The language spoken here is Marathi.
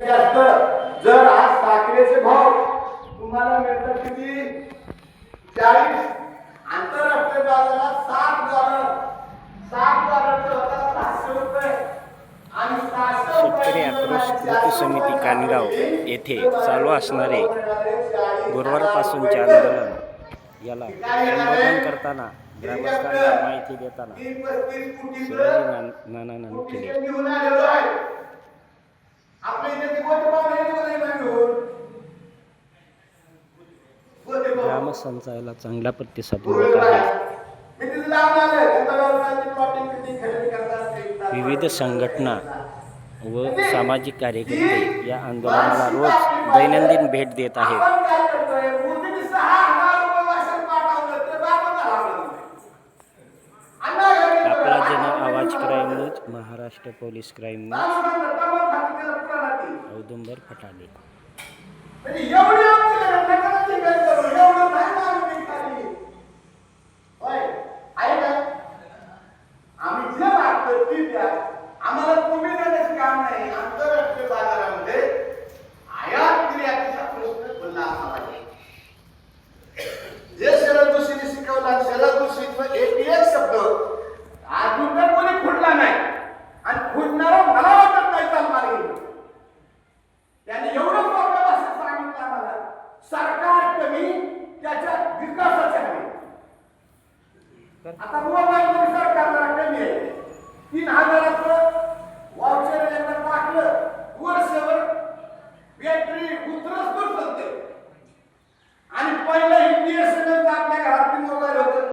जास्त. जर आज साखरेचे भाव तुम्हाला मिळतात किती? चाळीस. आंतरराष्ट्रीय बाजारात सात डॉलर सात डॉलरचे होतात रुपये. शेतकरी आक्रोश कृती समिती कानगाव येथे चालू असणारे गुरुवारपासूनचे आंदोलन. याला संबोधन करताना ग्रामस्थांना माहिती देताना नान- नानांनी केले. संचायला चांगला प्रतिसाद मिळत आहे. विविध संघटना व सामाजिक कार्यकर्ते या आंदोलनाला रोज दैनंदिन भेट देत आहेत. आपला Jan Awaaz crime news Maharashtra police crime news Audumbar Phatale गर्दी द्या. आम्हाला कमी देण्याचं काम नाही आंतरराष्ट्रीय बाजारामध्ये आयात निर्यातीचा प्रश्न खुला असावा जे शरद जोशीने शिकवला शरद जोशीचं एक एक शब्द अजून तर कोणी खुडला नाही आणि खुडणारा मला वाटत नाही चालणार म्हणून. त्यांनी एवढं प्रॉब्लेम असं सांगितलं आम्हाला सरकार कमी त्याच्या विकासाच्या कमी आता मोबाईल 你拿出来了